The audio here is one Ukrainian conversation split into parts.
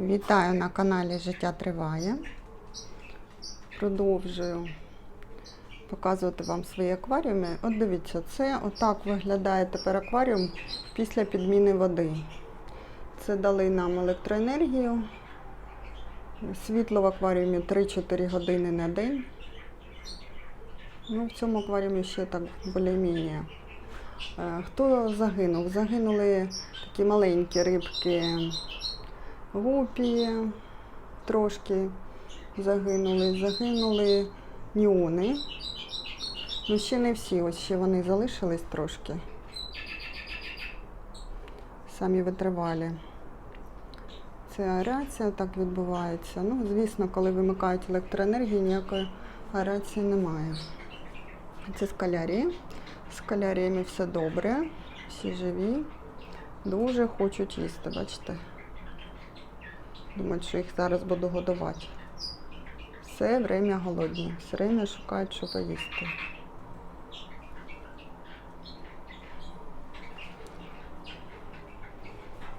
Вітаю на каналі Життя Триває. Продовжую показувати вам свої акваріуми. От дивіться, це отак виглядає тепер акваріум після підміни води. Це дали нам електроенергію. Світло в акваріумі 3-4 години на день. Ну, в цьому акваріумі ще так більш-менш. Е, Хто загинув? Загинули такі маленькі рибки гупі трошки загинули. Загинули ніони. Ну, ще не всі, ось ще вони залишились трошки. Самі витривалі. Це аерація так відбувається. Ну, звісно, коли вимикають електроенергію, ніякої аерації немає. Це скалярії. З скаляріями все добре, всі живі, дуже хочуть їсти, бачите? Думають, що їх зараз буду годувати. Все время голодні, все время шукають, що поїсти.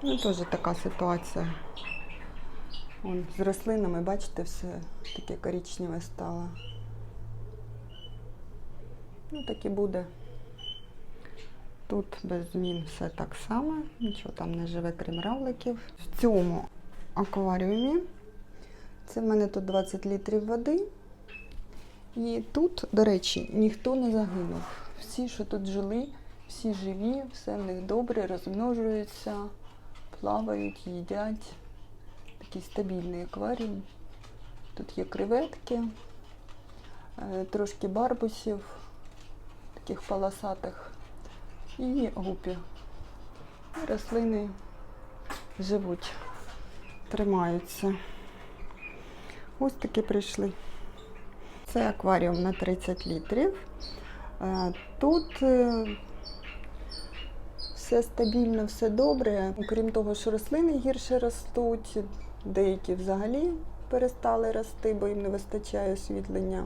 Ну, теж така ситуація. Вон, з рослинами, бачите, все таке коричневе стало. Ну, так і буде. Тут без змін все так само, нічого там не живе, крім равликів. В цьому акваріумі це в мене тут 20 літрів води. І тут, до речі, ніхто не загинув. Всі, що тут жили, всі живі, все в них добре, розмножуються, плавають, їдять. Такий стабільний акваріум. Тут є креветки, е, трошки барбусів, таких полосатих, і гупі. Рослини живуть, тримаються. Ось такі прийшли. Це акваріум на 30 літрів. Е, Тут е, все стабільно, все добре. Крім того, що рослини гірше ростуть, деякі взагалі перестали рости, бо їм не вистачає освітлення.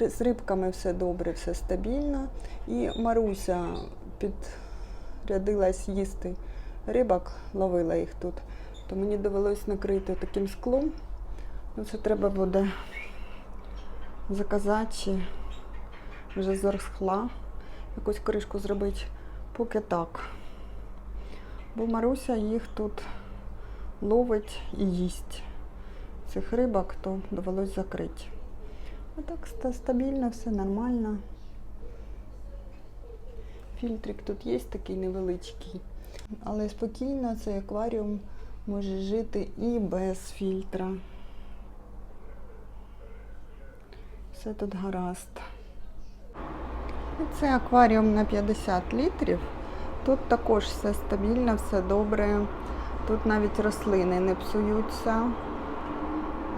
З рибками все добре, все стабільно. І Маруся підрядилась їсти рибок, ловила їх тут. То мені довелось накрити таким склом. Ну, це треба буде заказати, вже зарсхла, якусь кришку зробити, поки так. Бо Маруся їх тут ловить і їсть. Цих рибок, то довелось закрити. А так стабільно, все нормально. Фільтрик тут є такий невеличкий. Але спокійно цей акваріум може жити і без фільтра. Все тут гаразд. І Це акваріум на 50 літрів. Тут також все стабільно, все добре. Тут навіть рослини не псуються.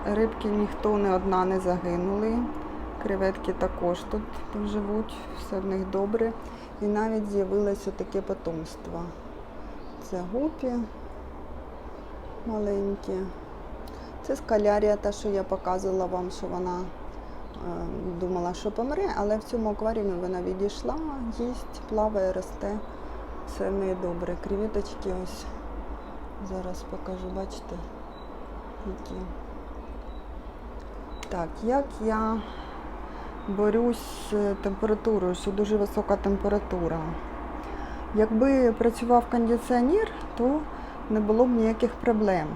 Рибки ніхто не одна не загинули. Креветки також тут живуть, все в них добре. І навіть з'явилося таке потомство. Це гупі маленькі. Це скалярія, та, що я показувала вам, що вона е, думала, що помре, але в цьому акваріумі вона відійшла, їсть, плаває, росте. В неї добре. Креветочки ось зараз покажу, бачите, які. Так, як я борюсь з температурою, що дуже висока температура. Якби працював кондиціонер, то не було б ніяких проблем.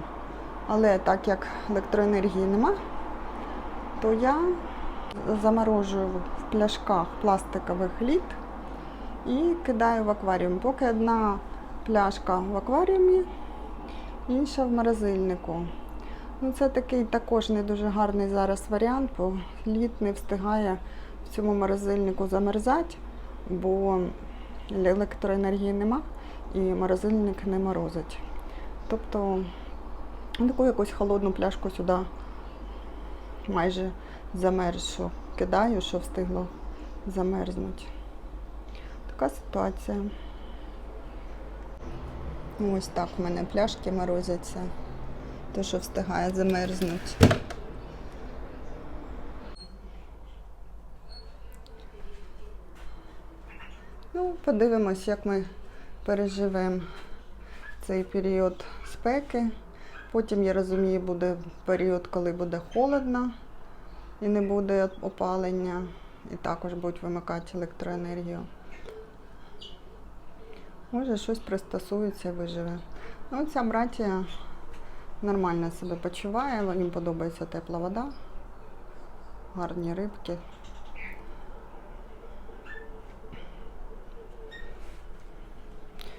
Але так як електроенергії нема, то я заморожую в пляшках пластикових лід і кидаю в акваріум. Поки одна пляшка в акваріумі, інша в морозильнику. Ну, це такий також не дуже гарний зараз варіант, бо лід не встигає в цьому морозильнику замерзати, бо електроенергії нема і морозильник не морозить. Тобто таку якусь холодну пляшку сюди майже замерзшу кидаю, що встигло замерзнути. Така ситуація. Ось так в мене пляшки морозяться. Те, що встигає замерзнути. Ну, подивимось, як ми переживемо цей період спеки. Потім, я розумію, буде період, коли буде холодно і не буде опалення, і також будуть вимикати електроенергію. Може, щось пристосується і виживе. Ну, ця братія нормально себе почуває, їм подобається тепла вода, гарні рибки.